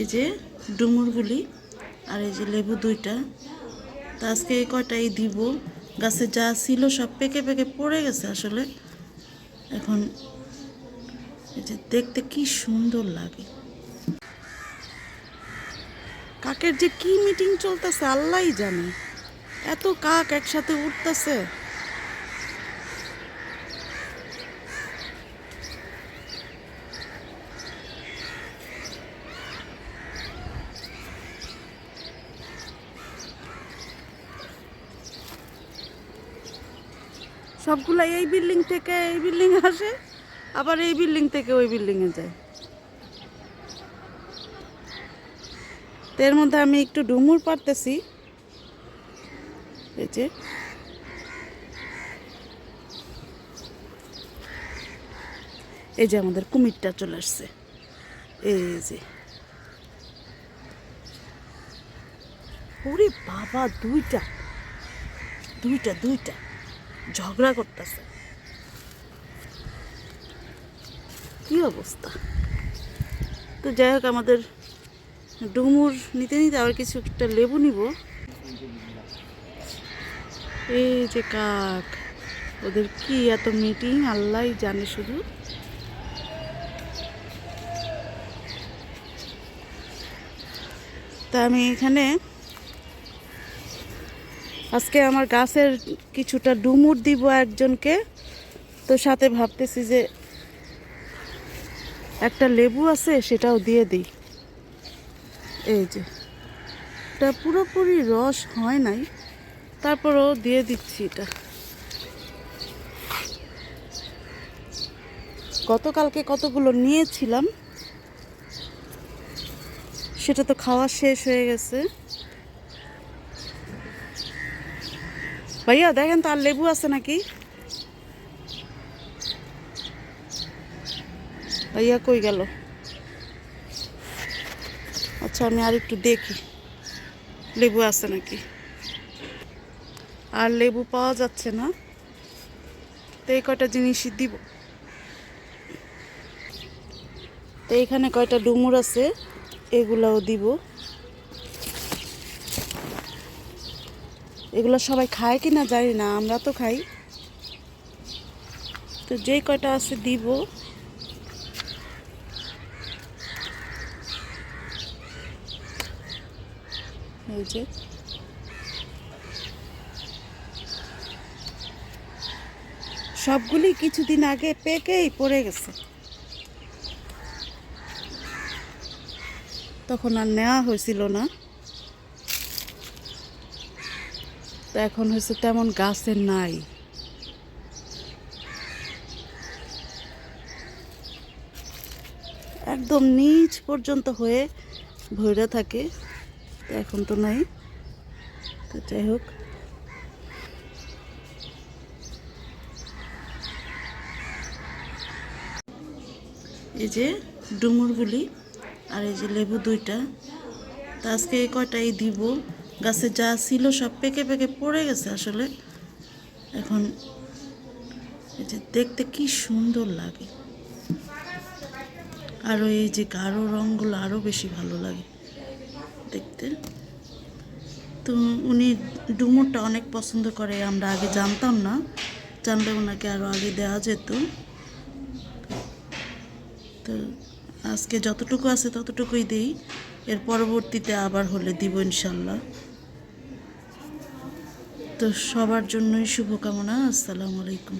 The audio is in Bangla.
এই যে ডুমুরগুলি আর এই যে লেবু দুইটা। তা আজকে এই কয়টাই দিব? গাছে যা ছিল সব পেকে পেকে পড়ে গেছে আসলে। এখন এই যে দেখতে কি সুন্দর লাগে। কাকের যে কি মিটিং চলতেছে, আল্লাহই জানে। এত কাক একসাথে উঠতেছে। সবগুলা এই বিল্ডিং থেকে এই বিল্ডিং আসে, আবার এই বিল্ডিং থেকে ওই বিল্ডিংয়ে যায়। এর মধ্যে আমি একটু ডুমুর পারতেছি। এই যে। এই যে আমাদের কুমিরটা চলে আসছে। এই যে। ওরে বাবা, দুইটা। দুইটা দুইটা। ঝগড়া করতেছে। কি অবস্থা? তো যাই হোক, আমাদের ডুমুর নিতে নিতে আবার কিছু একটা লেবু নিব। এই যে কাক, ওদের কি এত মিটিং আল্লাহ জানে শুধু। তা আমি এখানে আজকে আমার গাছের কিছুটা ডুমুর দিব একজনকে। তো সাথে ভাবতেছি যে একটা লেবু আছে, সেটাও দিয়ে দিই। এই যে। এটা পুরোপুরি রস হয় নাই। তারপরেও দিয়ে দিচ্ছি এটা। গতকালকে কতগুলো নিয়েছিলাম, সেটা তো খাওয়া শেষ হয়ে গেছে। ভাইয়া, দেখেন তো আর লেবু আছে নাকি? ভাইয়া কই গেল? আচ্ছা আমি আর একটু দেখি। লেবু আছে নাকি? আর লেবু পাওয়া যাচ্ছে না। তো এই কয়টা জিনিসই দিব। তো এখানে কয়টা ডুমুর আছে, এগুলাও দিব। এগুলো সবাই খায় কি না জানি না, আমরা তো খাই। তো যেই কয়টা আছে দিব। এই যে। সবগুলি কিছুদিন আগে পেকেই পড়ে গেছে। তখন আর নেওয়া হয়েছিল না। তো এখন হয়েছে তেমন গাছের নাই। একদম নিচ পর্যন্ত হয়ে ভরে থাকে, তো এখন তো নাই। তো যাই হোক। এই যে ডুমুরগুলি আর এই যে লেবু দুইটা, তা আজকে এই কয়টাই দিব? গাছে যা ছিল সব পেকে পেকে পড়ে গেছে আসলে। এখন এই যে দেখতে কি সুন্দর লাগে। আরও এই যে গাঢ় রঙগুলো আরও বেশি ভালো লাগে দেখতে। তো উনি ডুমুরটা অনেক পছন্দ করে, আমরা আগে জানতাম না। জানলে ওনাকে আরও আগে দেওয়া যেত। তো আজকে যতটুকু আছে ততটুকুই দিই। এর পরবর্তীতে আবার হলে দিব ইনশাল্লাহ। তো সবার জন্যই শুভকামনা আসসালামু আলাইকুম।